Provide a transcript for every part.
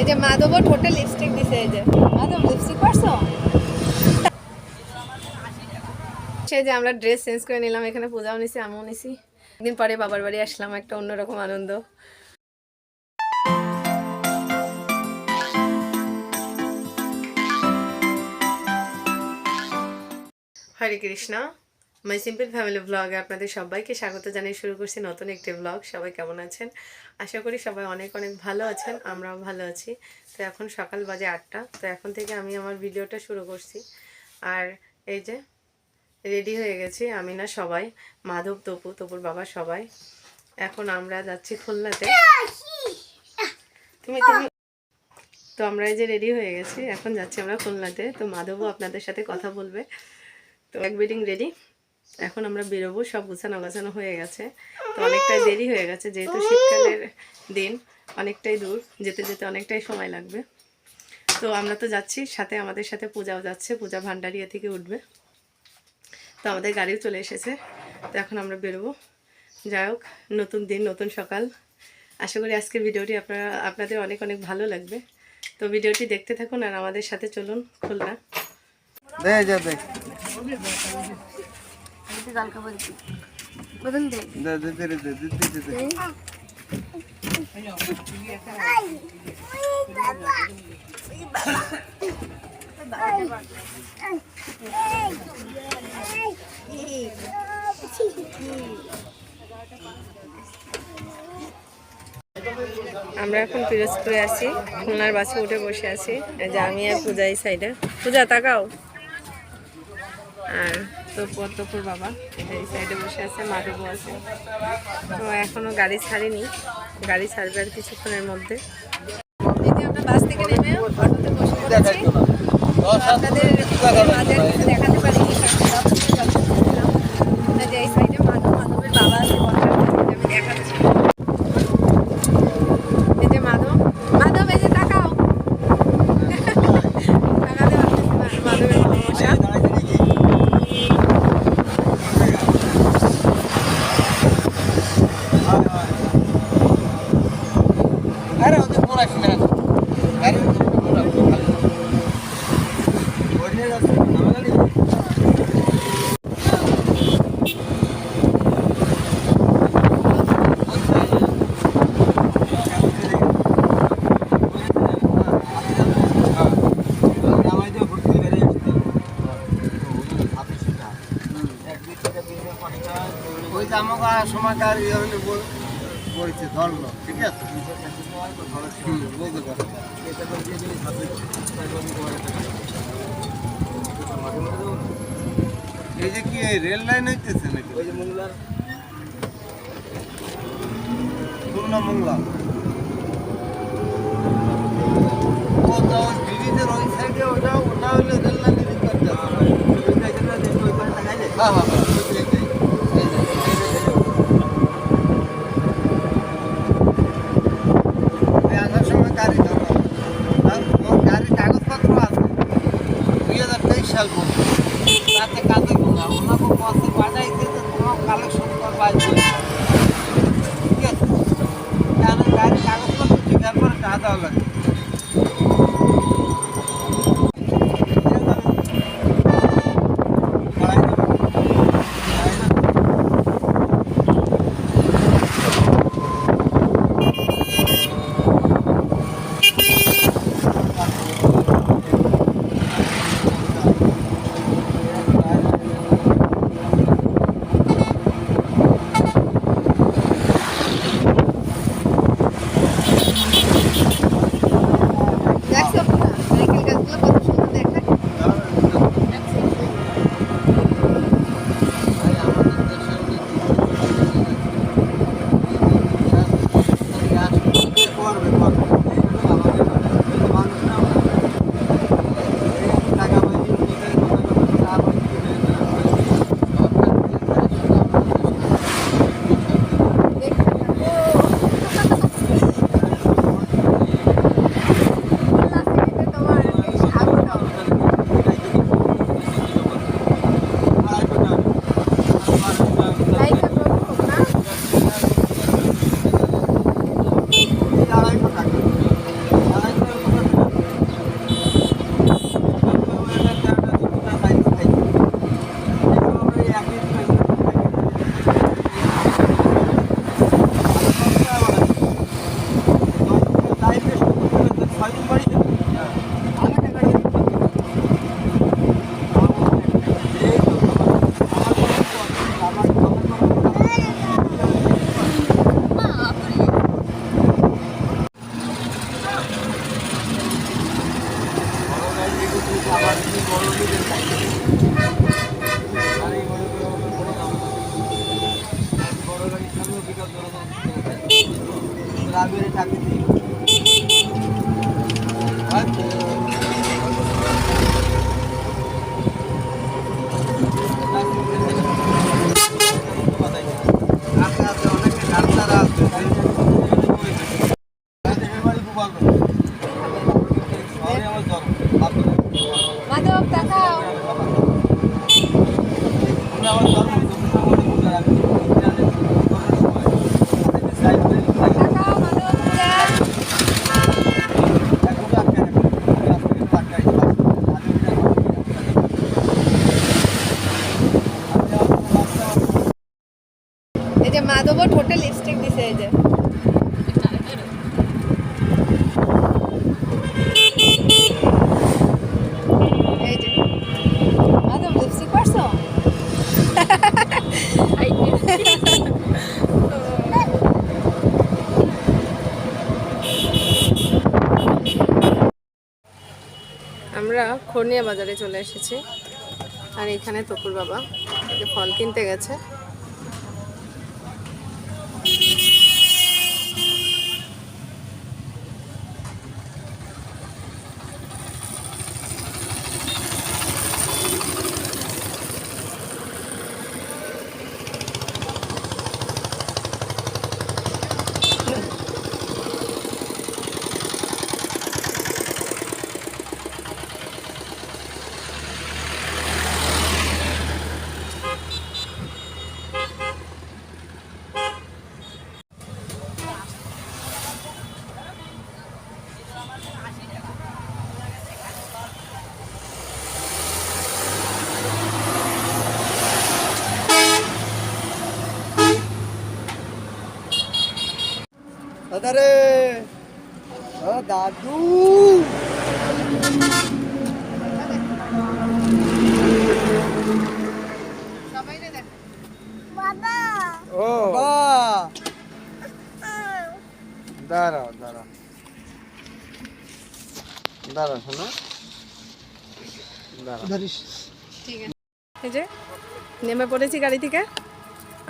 এই যে মাধব ঠোঁটে লিপস্টিক দিছে, এই যে। মাধব লিপস্টিক পারছ? সেই যে আমরা ড্রেস চেঞ্জ করে নিলাম, এখানে পূজাও নিছি, আমিও নিছি। একদিন পরে বাবার বাড়ি আসলাম, একটা অন্যরকম আনন্দ। Hare Krishna. My simple family ব্লগে আপনাদের সবাইকে স্বাগত জানিয়ে শুরু করছি নতুন একটি ব্লগ সবাই কেমন আছেন? আশা করি সবাই অনেক অনেক ভালো আছেন, আমরাও ভালো আছি। তো এখন সকাল বাজে আটটা, তো এখন থেকে আমি আমার ভিডিওটা শুরু করছি। আর এই যে রেডি হয়ে গেছি আমি না সবাই, মাধব, তপু, তপুর বাবা সবাই। এখন আমরা যাচ্ছি খুলনাতে। তুমি তুমি, তো আমরা এই যে রেডি হয়ে গেছি, এখন যাচ্ছি আমরা খুলনাতে। তো মাধবও আপনাদের সাথে কথা বলবে। তো এক বেডিং রেডি এখন আমরা বেরোবো, সব গুছানো গোছানো হয়ে গেছে। তো অনেকটাই দেরি হয়ে গেছে, যেহেতু শীতকালের দিন, অনেকটাই দূর, যেতে যেতে অনেকটাই সময় লাগবে। তো আমরা তো যাচ্ছি, সাথে আমাদের সাথে পূজাও যাচ্ছে, পূজা ভান্ডারিয়া থেকে উঠবে। তো আমাদের গাড়িও চলে এসেছে, তো এখন আমরা বেরোবো। যাই হোক, নতুন দিন, নতুন সকাল। আশা করি আজকের ভিডিওটি আপনারা, আপনাদের অনেক অনেক ভালো লাগবে। তো ভিডিওটি দেখতে থাকুন আর আমাদের সাথে চলুন খুলনা। দে যা দে। দে দে দে দে দে দে দে দে। আমরা এখন পিরোজপুরে আছি খুলনার বাসে উঠে বসে আছি। যে আমি আর পূজা এই সাইডে পূজা তাকাও। আর তপুর তপুর বাবা। এই সাইডে বসে আছে মাধবও আছে। তো এখনও গাড়ি ছাড়িনি। গাড়ি ছাড়বে আর কিছুক্ষণের মধ্যে। যে আমরা বাস থেকে নেমে অটোতে বসে পড়েছি। তো আপনাদের কিছু দেখাতে যাচ্ছিলাম এই সাইডে মাধব মাধবের বাবা মাধব মাধব মাধবের আরে ওদের পড়াশোনা আরে ওদের পড়াশোনা ওইটা যাচ্ছে আমাদের ওই আমাকে সময়কার ইয়ে বলছে ধরলো ঠিক আছে বলতে পারো। এই যে কি এই রেল লাইন হইতেছে নাকি ওই যে মংলার খুলনা মংলা ওটা ওই ব্রিজের ওই সাইডে ওটা ওটা হলো রেল লাইন দিকে করতে হ্যাঁ হ্যাঁ হ্যাঁ এই যে, এই যে, এই যে, এই যে। এই আসার সময় গাড়ি ধরো আর ওর গাড়ির কাগজপত্র আছে দুই হাজার তেইশ সাল পর্যন্ত তাতে কাজে না ওনাকে পথে পাঠাইছে তো তোমার কালেকশন করবা আসবে ঠিক আছে কেন গাড়ির কাগজপত্র ঠিক পরে টাকা দেওয়া লাগে পারবেন। মাধব দেখাও আমার জন্ম এই যে ঠোঁটে লিপস্টিক দিছে এই যে। আমরা খর্নিয়া বাজারে চলে এসেছি। আর এখানে তকুর বাবা ফল কিনতে গেছে। দাদা রে ও দাদু। ও। বা দাঁড়াও দাঁড়াও। দাঁড়াও শোনো। এই যে নেমে পড়েছি গাড়ি থেকে।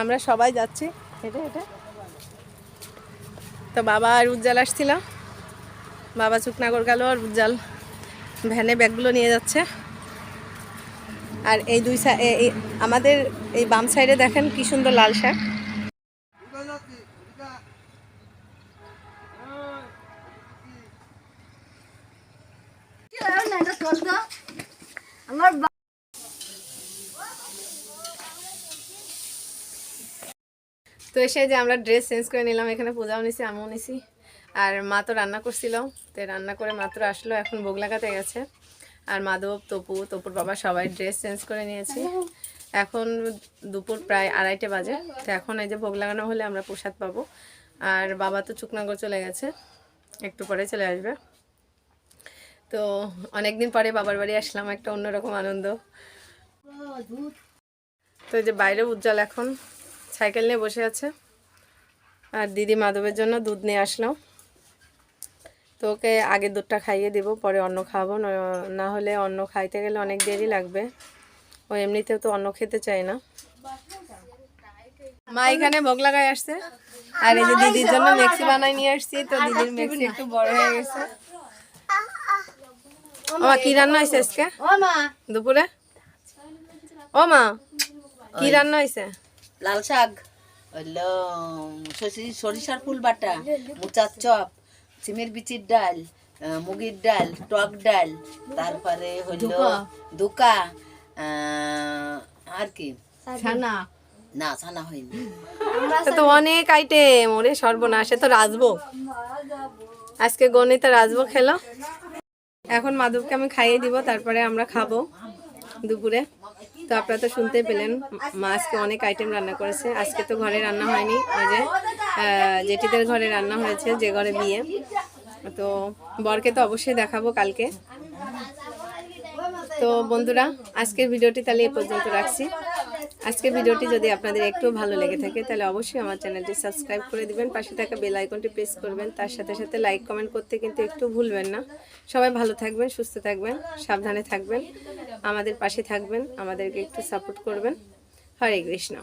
আমরা সবাই যাচ্ছি। হেঁটে হেঁটে তো বাবা আর উজ্জ্বল আসছিল। বাবা চুকনাগর গেল আর উজ্জ্বল ভ্যানে ব্যাগগুলো নিয়ে যাচ্ছে। আর এই দুই আমাদের এই বাম সাইডে দেখেন কী সুন্দর লাল শাক। তো এসে যে আমরা ড্রেস চেঞ্জ করে নিলাম, এখানে পূজাও নিছি, আমিও নিছি। আর মা তো রান্না করছিল, তো রান্না করে মাত্র আসলো, এখন ভোগ লাগাতে গেছে। আর মাধব, তপু, তপুর বাবা সবাই ড্রেস চেঞ্জ করে নিয়েছি। এখন দুপুর প্রায় আড়াইটে বাজে, তো এখন এই যে ভোগ লাগানো হলে আমরা প্রসাদ পাবো। আর বাবা তো চুকনাগর চলে গেছে, একটু পরে চলে আসবে। তো অনেক দিন পরে বাবার বাড়ি আসলাম, একটা অন্যরকম আনন্দ। তো যে বাইরে উজ্জ্বল এখন সাইকেল নিয়ে বসে আছে। আর দিদি মাধবের জন্য দুধ নিয়ে আসলো। তো ওকে আগে দুধটা খাইয়ে দিব পরে অন্ন খাওয়াবো। ন- না হলে অন্ন খাইতে গেলে অনেক দেরি লাগবে। ও এমনিতেও তো অন্ন খেতে চায় না। মা এখানে ভোগ লাগাই আসছে। আর এই যে দিদির জন্য মেক্সি বানাই নিয়ে আসছি। তো দিদির মেক্সি একটু বড় হয়ে গেছে। ও মা কি রান্না হয়েছে আজকে? দুপুরে? ও মা কি রান্না হয়েছে? লাল শাক। হইল সরিষার ফুল বাটা মুচার চপ সিমের বিচির ডাল মুগের ডাল টক ডাল তারপরে হইল দুকা আর কি? ছানা। না ছানা হয়নি। তো তো অনেক আইটেম ওরে সর্বনাশ তো রাজবো আজকে গণিতে রাজবো খেলো। এখন মাধবকে আমি খাইয়ে দিব তারপরে আমরা খাব দুপুরে। তো আপনারা তো শুনতে পেলেন, মা আজকে অনেক আইটেম রান্না করেছে। আজকে তো ঘরে রান্না হয়নি, ওই যে জেঠিদের ঘরে রান্না হয়েছে, যে ঘরে বিয়ে। তো বরকে তো অবশ্যই দেখাবো কালকে। তো বন্ধুরা, আজকের ভিডিওটি তাহলে এ পর্যন্ত রাখছি। আজকের ভিডিওটি যদি আপনাদের একটু ভালো লেগে থাকে, তাহলে অবশ্যই আমার চ্যানেলটি সাবস্ক্রাইব করে দিবেন, পাশে থাকা বেল আইকনটি প্রেস করবেন, তার সাথে সাথে লাইক, কমেন্ট করতে কিন্তু একটু ভুলবেন না। সবাই ভালো থাকবেন, সুস্থ থাকবেন, সাবধানে থাকবেন, আমাদের পাশে থাকবেন, আমাদেরকে একটু সাপোর্ট করবেন। হরে কৃষ্ণ।